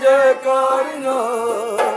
ਜੈਕਾਰੀਆਂ